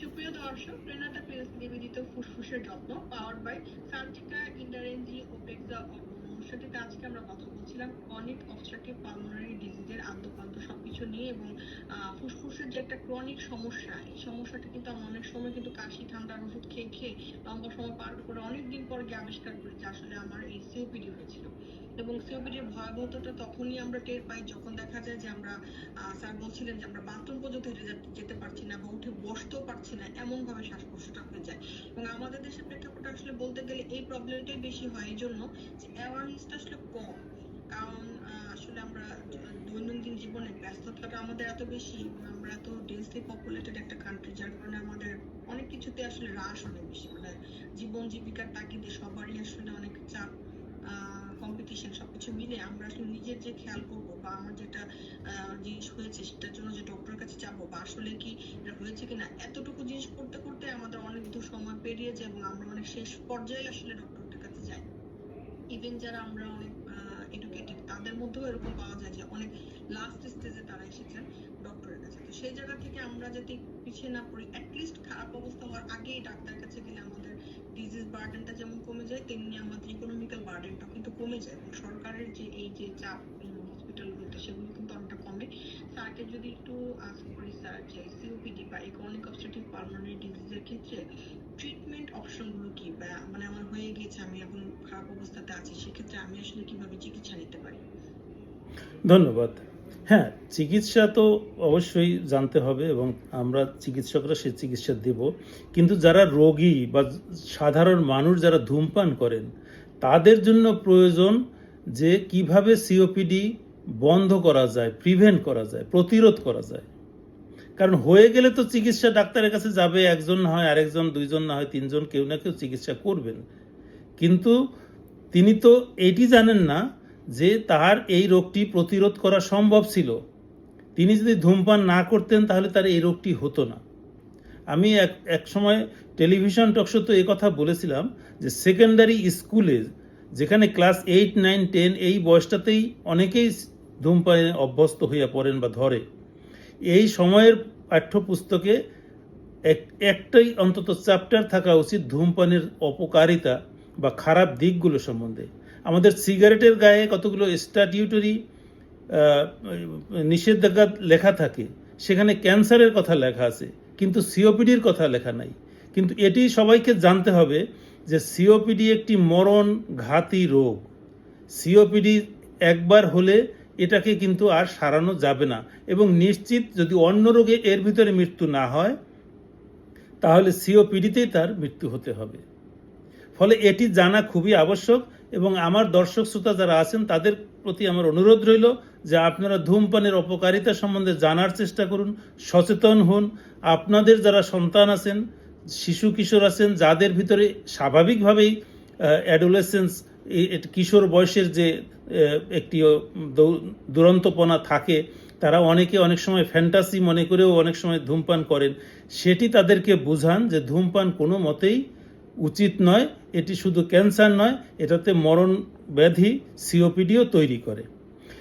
সুপ্রিয় দর্শক প্রেনাটা পিএলসি নিবেদিত ফুসফুসের যত্ন পাওয়ার বাই সার্জিকা ইন্ডারেঞ্জি ওপেক্সা অনুষ্ঠানটিতে আজকে আমরা কথা বলছিলাম অনেক অবস্ট্রাকটিভ পালমোনারি ডিজিজের আদ্যপান্ত সবকিছু নিয়ে এবং ফুসফুসের যে একটা ক্রনিক সমস্যা, এই সমস্যাটা কিন্তু আমরা অনেক সময় কিন্তু কাশি ঠান্ডার ওষুধ খেয়ে খেয়ে লম্বা সময় পার করে অনেক দিন পর গিয়ে আবিষ্কার করি যে আসলে আমার এই সিওপিডি হয়েছিল এবং সিওপিডির ভয়াবহতাটা তখনই আমরা টের পাই যখন দেখা যায় যে আমরা স্যার বলছিলেন যে আমরা বাথরুম পর্যন্ত যেতে পারছি না বা উঠে বসতেও পারছি না এমন ভাবে শ্বাসকষ্টটা হয়ে যায়। এবং আমাদের দেশের প্রেক্ষাপটে আসলে বলতে গেলে এই প্রবলেমটাই বেশি হয়। এই জন্য যে অ্যাওয়ারনেসটা আসলে কম। কারণ আসলে আমরা দৈনন্দিন জীবনে ব্যস্ততাটা আমাদের এত বেশি আমরা এত ডেন্সলি পপুলেটেড একটা কান্ট্রি যার কারণে আমাদের অনেক কিছুতে আসলে হ্রাস অনেক বেশি। মানে জীবন জীবিকার তাগিদে সবারই আসলে অনেক চাপ কম্পিটিশন সবকিছু মিলে আমরা আসলে নিজের যে খেয়াল করব বা আমার যেটা জিনিস হয়েছে সেটার জন্য যে ডক্টরের কাছে যাব বা আসলে কি এটা হয়েছে কিনা, এতটুকু জিনিস করতে করতে আমাদের অনেক দূর সময় পেরিয়ে যায় এবং আমরা অনেক শেষ পর্যায়ে আসলে ডক্টরের কাছে যাই। ইভেন যারা আমরা অনেক এডুকেটেড তাদের মধ্যেও এরকম পাওয়া যায় যে অনেক লাস্ট স্টেজে তারা এসেছেন ডক্টরের কাছে। তো সেই জায়গা থেকে আমরা যাতে পিছিয়ে না পড়ি অ্যাটলিস্ট খারাপ অবস্থা হওয়ার আগেই আমাদের ডিজিজ বার্ডেনটা যেমন কমে যায়, তেমনি আমাদের ইকোনমিক্যাল বার্ডেনটাও কিন্তু কমে যায়। এবং সরকারের যে এই যে চাপ হসপিটালগুলোতে সেগুলো কিন্তু অনেকটা কমে। স্যারকে যদি একটু যে সিওপিডি বা এই ক্রনিক অবস্ট্রাকটিভ পালমোনারি ডিজিজের ক্ষেত্রে ট্রিটমেন্ট অপশনগুলো কি? বা মানে আমার হয়ে গিয়েছে, আমি এখন খারাপ অবস্থাতে আছি, সেক্ষেত্রে আমি আসলে কীভাবে চিকিৎসা নিতে পারি? ধন্যবাদ। হ্যাঁ চিকিৎসা তো অবশ্যই জানতে হবে এবং আমরা চিকিৎসকরা সে চিকিৎসা দেব। কিন্তু যারা রোগী বা সাধারণ মানুষ যারা ধূমপান করেন, তাদের জন্য প্রয়োজন যে কীভাবে সিওপিডি বন্ধ করা যায় প্রিভেন্ট করা যায়, প্রতিরোধ করা যায়। কারণ হয়ে গেলে তো চিকিৎসা ডাক্তারের কাছে যাবে, একজন না হয় আরেকজন, দুইজন না হয় তিনজন, কেউ না কেউ চিকিৎসা করবেন। কিন্তু তিনি তো এটি জানেন না যে তার এই রোগটি প্রতিরোধ করা সম্ভব ছিল, তিনি যদি ধূমপান না করতেন তাহলে তার এই রোগটি হতো না। আমি এক এক সময় টেলিভিশন টকশোতে এই কথা বলেছিলাম যে সেকেন্ডারি স্কুলে যেখানে ক্লাস এইট, নাইন, টেন এই বয়সটাতেই অনেকেই ধূমপানে অভ্যস্ত হইয়া পড়েন বা ধরে। এই সময়ের পাঠ্যপুস্তকে এক, একটাই অন্তত চ্যাপ্টার থাকা উচিত ধূমপানের অপকারিতা বা খারাপ দিকগুলো সম্বন্ধে। আমাদের সিগারেটের গায়ে কতগুলো স্ট্যাটিউটরি নিষেধাজ্ঞা লেখা থাকে, সেখানে ক্যান্সারের কথা লেখা আছে, কিন্তু সিওপিডির কথা লেখা নাই। কিন্তু এটি সবাইকে জানতে হবে যে সিওপিডি একটি মরণ ঘাতী রোগ। সিওপিডি একবার হলে এটাকে কিন্তু আর সারানো যাবে না। এবং নিশ্চিত যদি অন্য রোগে এর ভিতরে মৃত্যু না হয়, তাহলে সিওপিডিতেই তার মৃত্যু হতে হবে। ফলে এটি জানা খুবই আবশ্যক এবং আমার দর্শক শ্রোতা যারা আছেন, তাদের প্রতি আমার অনুরোধ রইল যে আপনারা ধূমপানের অপকারিতা সম্বন্ধে জানার চেষ্টা করুন, সচেতন হন। আপনাদের যারা সন্তান আছেন, শিশু কিশোর আছেন, যাদের ভিতরে স্বাভাবিকভাবেই অ্যাডোলেসেন্স কিশোর বয়সের যে একটি দুরন্তপনা থাকে, তারা অনেকে অনেক সময় ফ্যান্টাসি মনে করেও অনেক সময় ধূমপান করেন। সেটি তাদেরকে বোঝান যে ধূমপান কোনো মতেই উচিত নয়, এটি শুধু ক্যান্সার নয়, এটাতে মরণ ব্যাধি, সিওপিডিও তৈরি করে।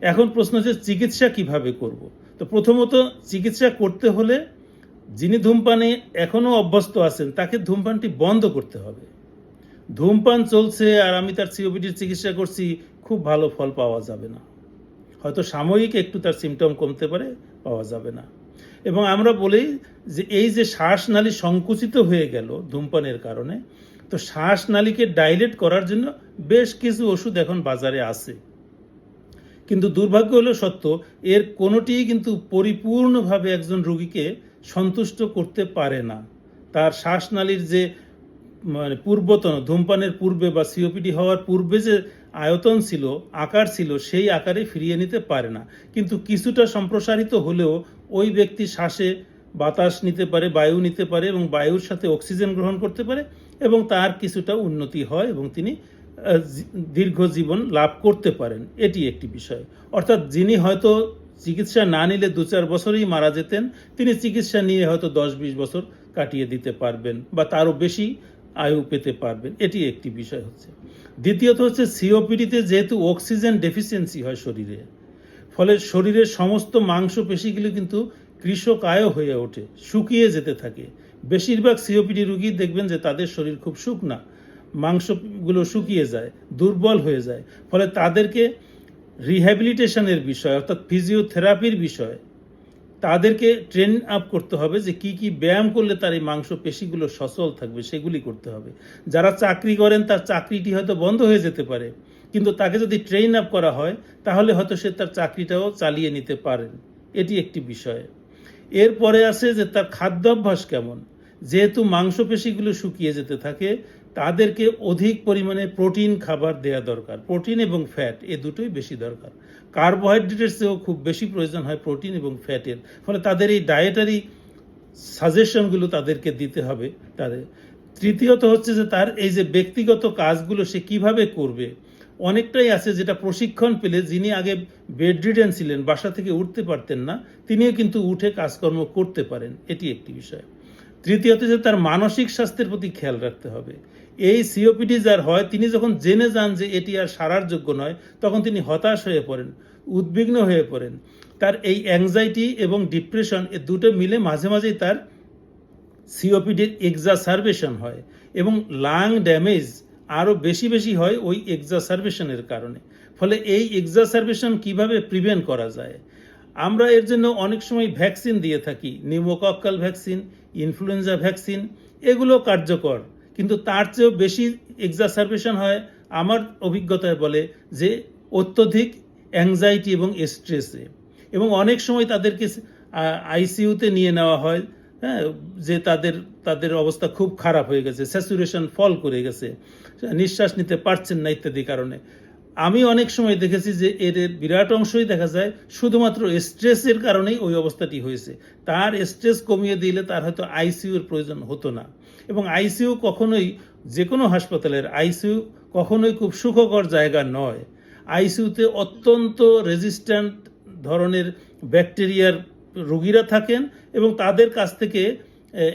এখন প্রশ্ন হচ্ছে, চিকিৎসা কীভাবে করব? তো প্রথমত, চিকিৎসা করতে হলে যিনি ধূমপানে এখনও অভ্যস্ত আছেন, তাকে ধূমপানটি বন্ধ করতে হবে। ধূমপান চলছে আর আমি তার সিওপিডির চিকিৎসা করছি, খুব ভালো ফল পাওয়া যাবে না। হয়তো সাময়িক একটু তার সিমটম কমতে পারে, পাওয়া যাবে না। এবং আমরা বলি যে এই যে শ্বাসনালী সংকুচিত হয়ে গেল ধূমপানের কারণে, তো শ্বাসনালীকে ডাইলেট করার জন্য বেশ কিছু ওষুধ এখন বাজারে আছে। কিন্তু দুর্ভাগ্য হলো সত্য, এর কোনোটিই কিন্তু পরিপূর্ণভাবে একজন রোগীকে সন্তুষ্ট করতে পারে না। তার শ্বাসনালীর যে মানে পূর্বতন, ধূমপানের পূর্বে বা সিওপিডি হওয়ার পূর্বে যে আয়তন ছিল, আকার ছিল, সেই আকারে ফিরিয়ে নিতে পারে না। কিন্তু কিছুটা সম্প্রসারিত হলেও ওই ব্যক্তি শ্বাসে বাতাস নিতে পারে, বায়ু নিতে পারে এবং বায়ুর সাথে অক্সিজেন গ্রহণ করতে পারে এবং তার কিছুটা উন্নতি হয় এবং তিনি দীর্ঘ জীবন লাভ করতে পারেন। এটি একটি বিষয়। অর্থাৎ যিনি হয়তো চিকিৎসা না নিলে দু চার বছরেই মারা যেতেন, তিনি চিকিৎসা নিয়ে হয়তো দশ বিশ বছর কাটিয়ে দিতে পারবেন বা তারও বেশি আয়ু পেতে পারবেন। এটি একটি বিষয় হচ্ছে। দ্বিতীয়ত হচ্ছে, সিওপিডিতে যেহেতু অক্সিজেন ডেফিসিয়েন্সি হয় শরীরে ফলে শরীরের সমস্ত মাংসপেশিগুলো কিন্তু কৃষকায় হয়ে ওঠে, শুকিয়ে যেতে থাকে। বেশিরভাগ সিওপিডি রুগী দেখবেন যে তাদের শরীর খুব শুকনা, মাংসগুলো শুকিয়ে যায়, দুর্বল হয়ে যায়। ফলে তাদেরকে রিহ্যাবিলিটেশনের বিষয়, অর্থাৎ ফিজিওথেরাপির বিষয়, তাদেরকে ট্রেন আপ করতে হবে যে কি কি ব্যায়াম করলে তার এই মাংস পেশিগুলো সচল থাকবে, সেগুলি করতে হবে। যারা চাকরি করেন, তার চাকরিটি হয়তো বন্ধ হয়ে যেতে পারে। কিন্তু তাকে যদি ট্রেন আপ করা হয়, তাহলে হয়তো সে তার চাকরিটাও চালিয়ে নিতে পারেন এটি একটি বিষয়। এরপরে আছে যে তার খাদ্যাভ্যাস কেমন? যেহেতু মাংসপেশিগুলো শুকিয়ে যেতে থাকে, তাদেরকে অধিক পরিমাণে প্রোটিন খাবার দেওয়া দরকার। প্রোটিন এবং ফ্যাট এ দুটোই বেশি দরকার। কার্বোহাইড্রেটের চেয়েও খুব বেশি প্রয়োজন হয় প্রোটিন এবং ফ্যাটের ফলে তাদের এই ডায়েটারি সাজেশনগুলো তাদেরকে দিতে হবে। তাদের। তৃতীয়ত হচ্ছে যে তার এই যে ব্যক্তিগত কাজগুলো সে কীভাবে করবে অনেকটাই আছে যেটা প্রশিক্ষণ পেলে যিনি আগে বেডরিডেন ছিলেন, বাসা থেকে উঠতে পারতেন না, তিনিও কিন্তু উঠে কাজকর্ম করতে পারেন। এটি একটি বিষয়। তৃতীয়ত যে তার মানসিক স্বাস্থ্যের প্রতি খেয়াল রাখতে হবে। এই সিওপিডি যার হয়, তিনি যখন জেনে যান যে এটি আর সারার যোগ্য নয়, তখন তিনি হতাশ হয়ে পড়েন, উদ্বিগ্ন হয়ে পড়েন। তার এই অ্যাংজাইটি এবং ডিপ্রেশন এ দুটো মিলে মাঝে মাঝেই তার সিওপিডির এক্সাসারবেশন হয় এবং লাং ড্যামেজ আরও বেশি বেশি হয় ওই এক্সাসারবেশনের কারণে। ফলে এই এক্সাসারবেশন কীভাবে প্রিভেন্ট করা যায়? আমরা এর জন্য অনেক সময় ভ্যাকসিন দিয়ে থাকি নিউমোকক্কাল ভ্যাকসিন ইনফ্লুয়েঞ্জা ভ্যাকসিন এগুলো কার্যকর। কিন্তু তার চেয়েও বেশি এক্সাসারবেশন হয় আমার অভিজ্ঞতায় বলে যে অত্যধিক অ্যাংজাইটি এবং স্ট্রেসে এবং অনেক সময় তাদেরকে আইসিইউতে নিয়ে নেওয়া হয় হ্যাঁ যে তাদের তাদের অবস্থা খুব খারাপ হয়ে গেছে স্যাচুরেশন ফল করে গেছে। নিঃশ্বাস নিতে পারছেন না ইত্যাদি কারণে। আমি অনেক সময় দেখেছি যে এর বিরাট অংশই দেখা যায় শুধুমাত্র স্ট্রেসের কারণেই ওই অবস্থাটি হয়েছে। তার স্ট্রেস কমিয়ে দিলে তার হয়তো আইসিইউর প্রয়োজন হতো না। এবং আইসিইউ কখনোই যে কোনো হাসপাতালের আইসিইউ কখনোই খুব সুখকর জায়গা নয়। আইসিইউতে অত্যন্ত রেজিস্ট্যান্ট ধরনের ব্যাকটেরিয়ার রোগীরা থাকেন এবং তাদের কাছ থেকে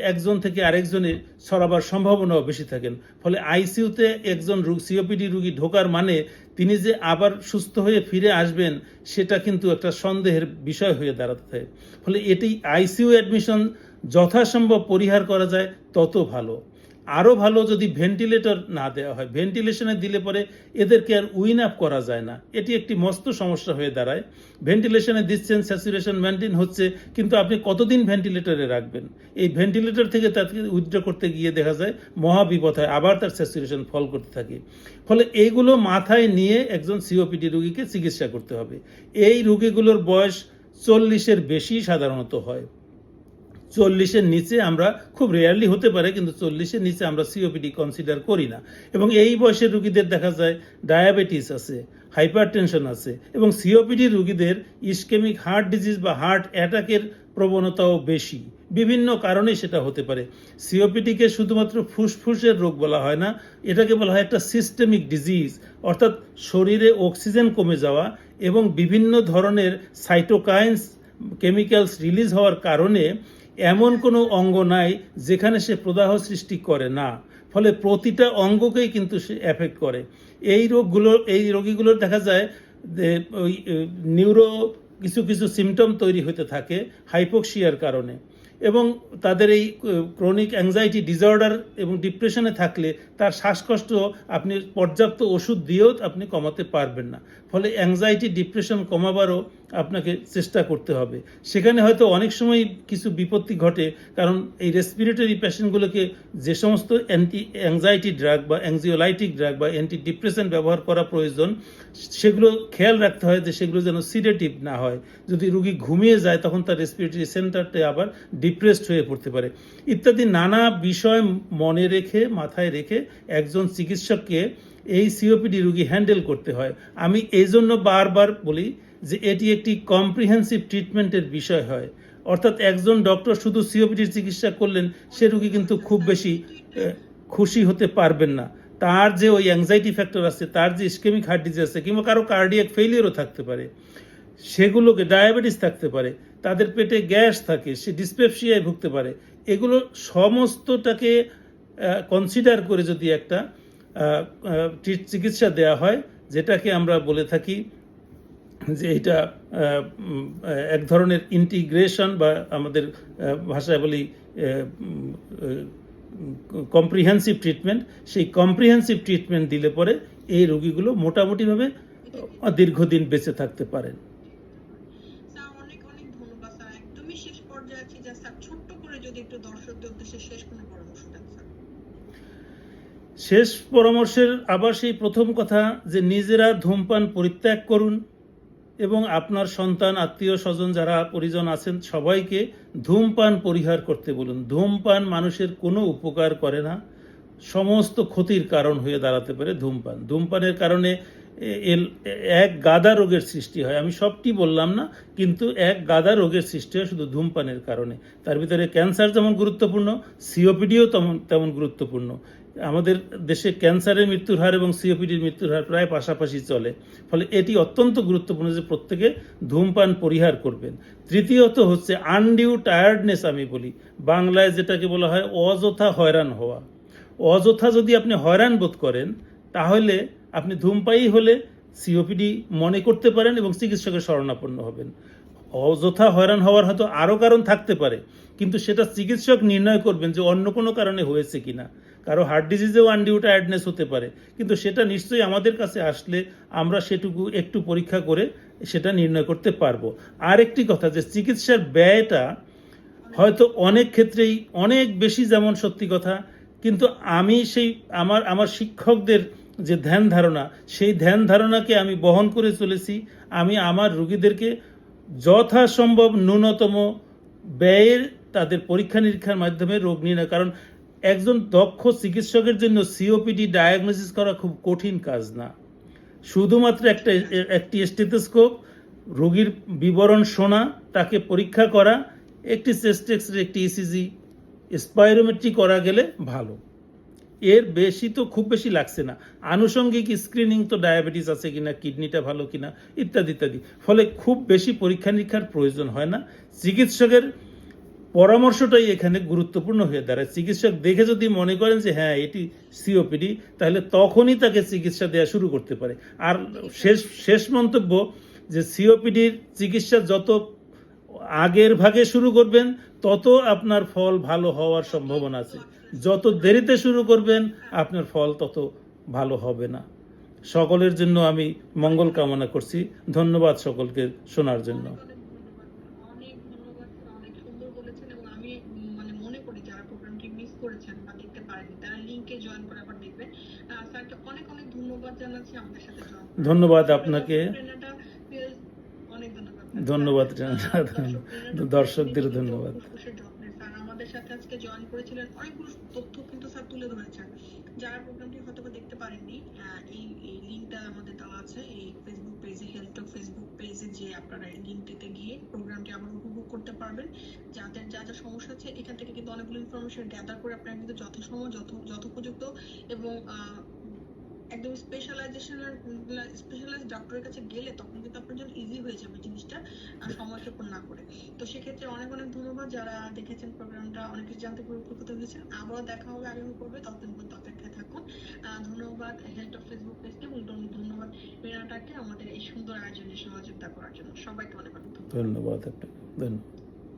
একজন থেকে আরেকজনে সরাবার সম্ভাবনাও বেশি থাকেন। ফলে আইসিইউতে একজন সিওপিডি রুগী ঢোকার মানে তিনি যে আবার সুস্থ হয়ে ফিরে আসবেন, সেটা কিন্তু একটা সন্দেহের বিষয় হয়ে দাঁড়াতে ফলে এটি আইসিইউ অ্যাডমিশন যথাসম্ভব পরিহার করা যায়, তত ভালো। আরও ভালো যদি ভেন্টিলেটর না দেওয়া হয় ভেন্টিলেশনে দিলে পরে এদেরকে আর উইন আপ করা যায় না। এটি একটি মস্ত সমস্যা হয়ে দাঁড়ায়। ভেন্টিলেশনে দিচ্ছেন স্যাচুরেশন মেনটেন হচ্ছে, কিন্তু আপনি কতদিন ভেন্টিলেটরে রাখবেন? এই ভেন্টিলেটর থেকে তাকে উইথড্র করতে গিয়ে দেখা যায় মহা বিপদ হয় আবার তার স্যাচুরেশন ফল করতে থাকে। ফলে এইগুলো মাথায় নিয়ে একজন সিওপিডি রুগীকে চিকিৎসা করতে হবে। এই রুগীগুলোর বয়স চল্লিশের বেশি সাধারণত হয়। চল্লিশের নিচে আমরা খুব রেয়ারলি হতে পারে, কিন্তু চল্লিশের নিচে আমরা সিওপিডি কনসিডার করি না। এবং এই বয়সের রুগীদের দেখা যায় ডায়াবেটিস আছে হাইপার টেনশন আছে, এবং সিওপিডি রুগীদের ইস্কেমিক হার্ট ডিজিজ বা হার্ট অ্যাটাকের প্রবণতাও বেশি। বিভিন্ন কারণে সেটা হতে পারে। সিওপিডিকে শুধুমাত্র ফুসফুসের রোগ বলা হয় না, এটাকে বলা হয় একটা সিস্টেমিক ডিজিজ অর্থাৎ শরীরে অক্সিজেন কমে যাওয়া এবং বিভিন্ন ধরনের সাইটোকাইন্স কেমিক্যালস রিলিজ হওয়ার কারণে এমন কোনো অঙ্গ নাই যেখানে সে প্রদাহ সৃষ্টি করে না। ফলে প্রতিটা অঙ্গকেই কিন্তু সে এফেক্ট করে। এই রোগগুলো, এই রোগীগুলোর দেখা যায় ওই নিউরো কিছু কিছু সিমটম তৈরি হতে থাকে হাইপোক্সিয়ার কারণে। এবং তাদের এই ক্রনিক অ্যাংজাইটি ডিসঅর্ডার এবং ডিপ্রেশনে থাকলে তার শ্বাসকষ্ট আপনি পর্যাপ্ত ওষুধ দিয়েও আপনি কমাতে পারবেন না। ফলে অ্যাংজাইটি ডিপ্রেশন কমাবারও আপনাকে চেষ্টা করতে হবে। সেখানে হয়তো অনেক সময় কিছু বিপত্তি ঘটে, কারণ এই রেসপিরেটরি পেশেন্টগুলোকে যে সমস্ত অ্যান্টি অ্যাংজাইটি ড্রাগ বা অ্যাংজিওলাইটিক ড্রাগ বা অ্যান্টি ডিপ্রেশন ব্যবহার করা প্রয়োজন, সেগুলো খেয়াল রাখতে হয় যে সেগুলো যেন সিডেটিভ না হয়। যদি রুগী ঘুমিয়ে যায়, তখন তার রেসপিরেটরি সেন্টারটা আবার ডিপ্রেসড হয়ে পড়তে পারে। ইত্যাদি নানা বিষয় মনে রেখে, মাথায় রেখে একজন চিকিৎসককে এই সিওপিডি রুগী হ্যান্ডেল করতে হয়। আমি এই জন্য বারবার বলি যে এটি একটি কম্প্রিহেন্সিভ ট্রিটমেন্টের বিষয় হয়। অর্থাৎ একজন ডক্টর শুধু সিওপিডির চিকিৎসা করলেন, সে রুগী কিন্তু খুব বেশি খুশি হতে পারবেন না। তার যে ওই অ্যাংজাইটি ফ্যাক্টর আছে, তার যে স্কেমিক হার্ট ডিজিজ আছে, কিংবা কারও কার্ডিয়াক ফেলিয়ারও থাকতে পারে, সেগুলোকে ডায়াবেটিস থাকতে পারে, তাদের পেটে গ্যাস থাকে, সে ডিসপেপসিয়ায় ভুগতে পারে, এগুলো সমস্তটাকে কনসিডার করে যদি একটা চিকিৎসা দেওয়া হয় যেটাকে আমরা বলে থাকি যে এটা এক ধরনের ইন্টিগ্রেশন বা আমাদের ভাষায় বলি কম্প্রিহেন্সিভ ট্রিটমেন্ট সেই কম্প্রিহেন্সিভ ট্রিটমেন্ট দিলে পরে এই রোগীগুলো মোটামুটিভাবে দীর্ঘদিন বেঁচে থাকতে পারেন স্যার অনেক অনেক ধন্যবাদ স্যার একদমই শেষ পর্যায়ে আছি যা স্যার ছোট্ট করে যদি একটু দর্শকদের উদ্দেশ্যে শেষ কোনো পরামর্শ দেন স্যার শেষ পরামর্শের আবার সেই প্রথম কথা যে নিজেরা ধূমপান পরিত্যাগ করুন এবং আপনার সন্তান, আত্মীয় স্বজন যারা পরিজন আছেন সবাইকে ধূমপান পরিহার করতে বলুন। ধূমপান মানুষের কোনো উপকার করে না। সমস্ত ক্ষতির কারণ হয়ে দাঁড়াতে পারে ধূমপান। ধূমপানের কারণে এক গাদা রোগের সৃষ্টি হয়। আমি সবটি বললাম না, কিন্তু এক গাদা রোগের সৃষ্টি হয় শুধু ধূমপানের কারণে। তার ভিতরে ক্যান্সার যেমন গুরুত্বপূর্ণ, সিওপিডিও তেমন তেমন গুরুত্বপূর্ণ। আমাদের দেশে ক্যান্সারের মৃত্যুর হার এবং সিওপিডির মৃত্যুর হার প্রায় পাশাপাশি চলে। ফলে এটি অত্যন্ত গুরুত্বপূর্ণ যে প্রত্যেকে ধূমপান পরিহার করবেন। তৃতীয়ত হচ্ছে আনডিউ টায়ার্ডনেস আমি বলি। বাংলায় যেটাকে বলা হয় অযথা হয়রান হওয়া। অযথা যদি আপনি হয়রান বোধ করেন, তাহলে আপনি ধূমপায়ী হলে সিওপিডি মনে করতে পারেন এবং চিকিৎসকের শরণাপন্ন হবেন। অযথা হয়রান হওয়ার হয়তো আরও কারণ থাকতে পারে, কিন্তু সেটা চিকিৎসক নির্ণয় করবেন যে অন্য কোনো কারণে হয়েছে কিনা। কারও হার্ট ডিজিজেও আনডিউ টায়ার্ডনেস হতে পারে, কিন্তু সেটা নিশ্চয়ই আমাদের কাছে আসলে আমরা সেটুকু একটু পরীক্ষা করে সেটা নির্ণয় করতে পারব। আর একটি কথা যে চিকিৎসার ব্যয়টা হয়তো অনেক ক্ষেত্রেই অনেক বেশি যেমন সত্যি কথা, কিন্তু আমি সেই আমার আমার শিক্ষকদের যে ধ্যান ধারণা, সেই ধ্যান ধারণাকে আমি বহন করে চলেছি। আমি আমার রুগীদেরকে যথাসম্ভব ন্যূনতম ব্যয়ের তাদের পরীক্ষা নিরীক্ষার মাধ্যমে রোগ নির্ণয়, কারণ একজন দক্ষ চিকিৎসকের জন্য সিওপিডি ডায়াগনোসিস করা খুব কঠিন কাজ না। শুধুমাত্র একটা, একটি স্টেথোস্কোপ রোগীর বিবরণ শোনা, তাকে পরীক্ষা করা, একটি চেস্ট এক্সরে একটি ইসিজি স্পাইরোমেট্রি করা গেলে ভালো। এর বেশি তো খুব বেশি লাগছে না। আনুষঙ্গিক স্ক্রিনিং তো ডায়াবেটিস আছে কিনা, কিডনিটা ভালো কিনা, ইত্যাদি ইত্যাদি। ফলে খুব বেশি পরীক্ষা নিরীক্ষার প্রয়োজন হয় না। চিকিৎসকের পরামর্শটাই এখানে গুরুত্বপূর্ণ হয়ে দাঁড়ায়। চিকিৎসক দেখে যদি মনে করেন যে হ্যাঁ এটি সিওপিডি তাহলে তখনই তাকে চিকিৎসা দেওয়া শুরু করতে পারে। আর শেষ শেষ মন্তব্য যে সিওপিডির চিকিৎসা যত আগের ভাগে শুরু করবেন, তত আপনার ফল ভালো হওয়ার সম্ভাবনা আছে। যত দেরিতে শুরু করবেন, আপনার ফল তত ভালো হবে না। সকলের জন্য আমি মঙ্গল কামনা করছি। ধন্যবাদ সকলকে শোনার জন্য অনেক ধন্যবাদ স্যার অনেক সুন্দর বলেছেন এবং আমি উম, মানে মনে করি যারা প্রোগ্রামটি মিস করেছেন বা দেখতে পারেনি তারা লিংকে জয়েন করে আবার দেখবেন আহ, স্যারকে অনেক অনেক ধন্যবাদ। আপনাকে ধন্যবাদ। দর্শকদেরও ধন্যবাদ। ফুসফুসের যত্নে স্যার আমাদের সাথে আজকে জয়েন করেছিলেন অনেকগুলো তথ্য কিন্তু স্যার তুলে ধরেছেন যারা প্রোগ্রামটি হয়তো দেখতে পারেননি এই এই লিংকটা আমাদের দেওয়া আছে এই ফেসবুক পেজে ফেসবুক পেজে যে আপনারা এই লিঙ্কটিতে গিয়ে প্রোগ্রামটি আবার উপভোগ করতে পারবেন যাদের যা যা সমস্যা আছে এখান থেকে কিন্তু অনেকগুলো ইনফরমেশন গ্যাদার করে আপনারা কিন্তু যথাসময় যথ যথোপযুক্ত এবং একদম স্পেশালাইজেশনের স্পেশালাইজ ডক্টরের কাছে গেলে তখন কিন্তু আপনার জন্য ইজি হয়ে যাবে জিনিসটা সময় ক্ষেপণ না করে। তো সেক্ষেত্রে অনেক অনেক ধন্যবাদ যারা দেখেছেন প্রোগ্রামটা, অনেক কিছু জানতে পেরে উপকৃত হয়েছেন। আবারও দেখা হবে আগামী পর্বে, ততদিন পর্যন্ত অপেক্ষায় থাকুন। ধন্যবাদ হেলথ অফ ফেসবুক পেজকে এবং ধন্য- ধন্যবাদ মেরাটাকে আমাদের এই সুন্দর আয়োজনে সহযোগিতা করার জন্য। সবাইকে অনেক অনেক ধন্যবাদ। ধন্যবাদ আপনাকে। ধন্যবাদ।